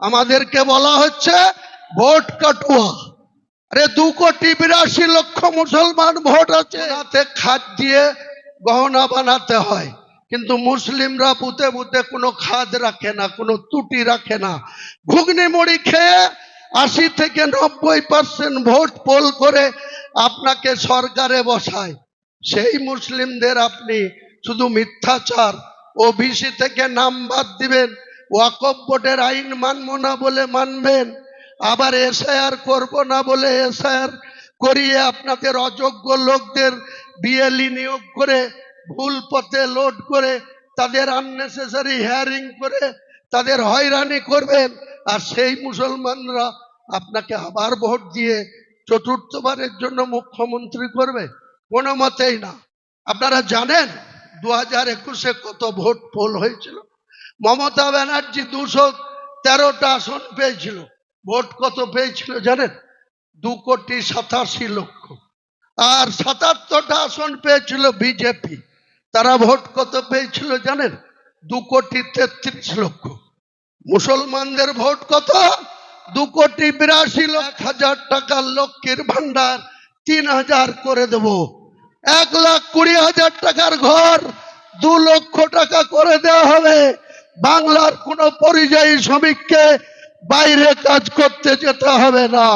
আমাদেরকে বলা হচ্ছে ভোট কাটুয়া। আরে দু কোটি বিরাশি লক্ষ মুসলমান ভোট আছে। হাতে খাদ দিয়ে গহনা বানাতে হয়। কিন্তু মুসলিমরা বুতে বুতে কোনো খাদ রাখে না, কোনো ত্রুটি রাখে না। ঘুগনি মুড়ি খেয়ে আশি থেকে নব্বই পার্সেন্ট ভোট পোল করে আপনাকে সরকারে বসায়। সেই মুসলিমদের আপনি শুধু মিথ্যাচার, ওবিসি থেকে নাম বাদ দিবেন ওয়াকফ বোর্ডের আইন মানবো না বলে মানবেন, আবার এসআইআর করব না বলে এসআইআর করিয়ে আপনাদের অযোগ্য লোকদের বিএলই নিয়োগ করে, ভুল পথে লোড করে, তাদের আননেসেসারি হেয়ারিং করে, তাদের হয়রানি করবেন, আর সেই মুসলমানরা আপনাকে আবার ভোট দিয়ে চতুর্থবারের জন্য মুখ্যমন্ত্রী করবে? কোনো মতেই না। আপনারা জানেন দু হাজার একুশে কত ভোট পোল হয়েছিল? মমতা ব্যানার্জি দুশো তেরোটা আসন পেয়েছিল। ভোট কত পেয়েছিল জানেন? দু কোটি সাতাশি লক্ষ। আর সাতাত্তরটা আসন পেয়েছিল বিজেপি। তারা ভোট কত পেয়েছিল জানেন? দু কোটি তেত্রিশ লক্ষ। মুসলমানদের ভোট কত? দু কোটি বিরাশি লক্ষ। হাজার টাকার লক্ষ্মীর ভান্ডার তিন হাজার করে দেব। এক লাখ কুড়ি হাজার টাকার ঘর দু লক্ষ টাকা করে দেওয়া হবে। বাংলার কোনো পরিযায়ী শ্রমিককে বাইরে কাজ করতে যেতে হবে না।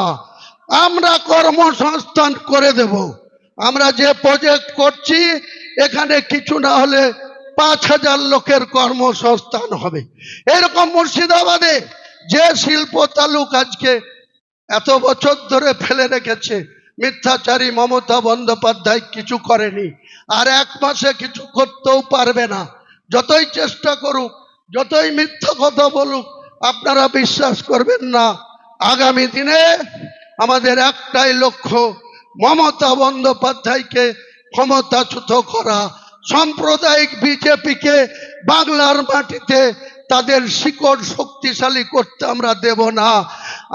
আমরা কর্মসংস্থান করে দেব। আমরা যে প্রজেক্ট করছি, এখানে কিছু না হলে পাঁচ হাজার লোকের কর্মসংস্থান হবে। এরকম মুর্শিদাবাদে যে শিল্প তালুক আজকে এত বছর ধরে ফেলে রেখেছে, মিথ্যাচারী মমতা বন্দ্যোপাধ্যায় কিছু করেনি। আর এক মাসে কিছু করতেও পারবে না। যতই চেষ্টা করুক যতই মিথ্যা কথা বলুক, আপনারা বিশ্বাস করবেন না। আগামী দিনে আমাদের একটাই লক্ষ্য, মমতা বন্দ্যোপাধ্যায়কে ক্ষমতাচ্যুত করা। সাম্প্রদায়িক বিজেপিকে বাংলার মাটিতে তাদের শিকড় শক্তিশালী করতে আমরা দেব না।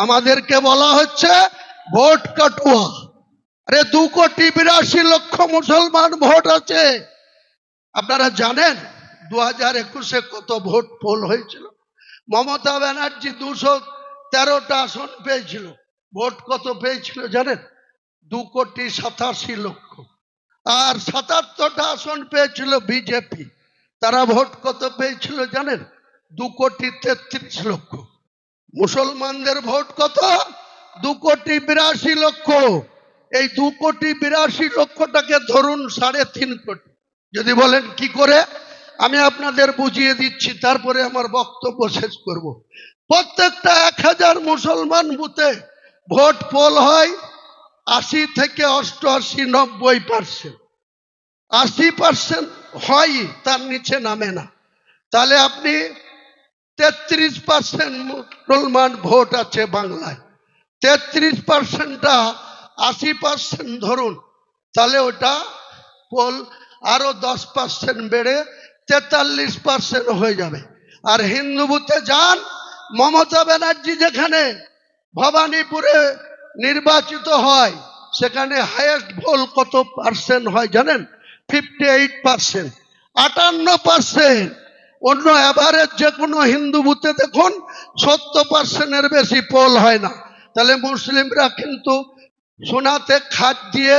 আমাদেরকে বলা হচ্ছে, ভোট কাটুয়া। আরে দু কোটি বিরাশি লক্ষ মুসলমান ভোট আছে। আপনারা জানেন দু হাজার একুশে কত ভোট পোল হয়েছিল? মমতা ব্যানার্জি দুশো তেরোটা আসন পেয়েছিল। ভোট কত পেয়েছিল জানেন? দু কোটি সাতাশি লক্ষ। আর সাতাত্তরটা আসন পেয়েছিল বিজেপি। তারা ভোট কত পেয়েছিল জানেন? দু কোটি তেত্রিশ লক্ষ। মুসলমানদের ভোট কত? দু কোটি বিরাশি লক্ষ। এই দু কোটি বিরাশি লক্ষটাকে ধরুন সাড়ে তিন কোটি। যদি বলেন কি করে? আমি আপনাদের বুঝিয়ে দিচ্ছি, তারপরে আমার বক্তব্য শেষ করব। প্রত্যেকটা এক হাজার মুসলমান বুথে ভোট পোল হয় আশি থেকে অষ্টআশি, নব্বই পার্সেন্ট। আশি পার্সেন্ট হয়, তার নিচে নামে না। তাহলে আপনি তেত্রিশ পার্সেন্ট মুসলমান ভোট আছে বাংলায়। তেত্রিশ পার্সেন্টটা আশি পার্সেন্ট ধরুন, তাহলে ওটা পোল আরও দশ পার্সেন্ট বেড়ে তেতাল্লিশ পার্সেন্ট হয়ে যাবে। আর হিন্দু বুথে যান, মমতা ব্যানার্জি যেখানে ভবানীপুরে নির্বাচিত হয়, সেখানে হায়েস্ট ভোল কত পার্সেন্ট হয় জানেন? ফিফটি এইট পার্সেন্ট আটান্ন পার্সেন্ট অন্য অ্যাভারেজ যে কোনো হিন্দু বুথে দেখুন, সত্তর পার্সেন্টের বেশি পোল হয় না। তাহলে মুসলিমরা কিন্তু সোনাতে খাদ দিয়ে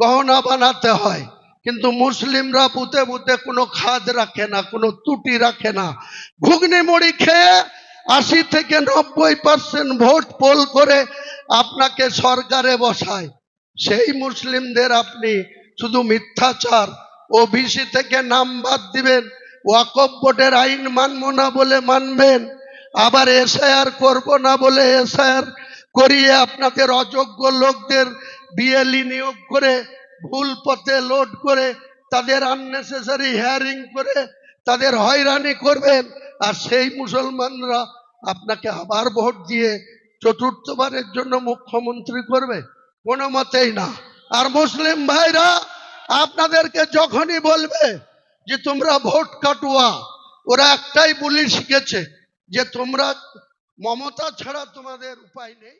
গহনা বানাতে হয়। কিন্তু মুসলিমরা বুতে বুতে কোনো খাদ রাখে না, কোনো ত্রুটি রাখে না। ঘুগনি মুড়ি খেয়ে আশি থেকে নব্বই পার্সেন্ট ভোট পোল করে আপনাকে সরকারে বসায়। সেই মুসলিমদের আপনি শুধু মিথ্যাচার ও ওবিসি থেকে নাম বাদ দিবেন, ওয়াকফ বোর্ডের আইন মানব না বলে মানবেন, আবার এসআইআর করব না বলে এসআইআর করিয়ে আপনাদের অযোগ্য লোকদের বিএলই নিয়োগ করে ভুল পথে লোড করে তাদের আননেসেসারি হেয়ারিং করে তাদের হয়রানি করবেন আর সেই মুসলমানরা আপনাকে আবার ভোট দিয়ে চতুর্থবারের জন্য মুখ্যমন্ত্রী করবে? কোনো মতেই না। আর মুসলিম ভাইরা, আপনাদেরকে যখনই বলবে যে তোমরা ভোট কাটুয়া, ওরা একটাই বলি শিখেছে যে তোমরা মমতা ছাড়া তোমাদের উপায় নেই।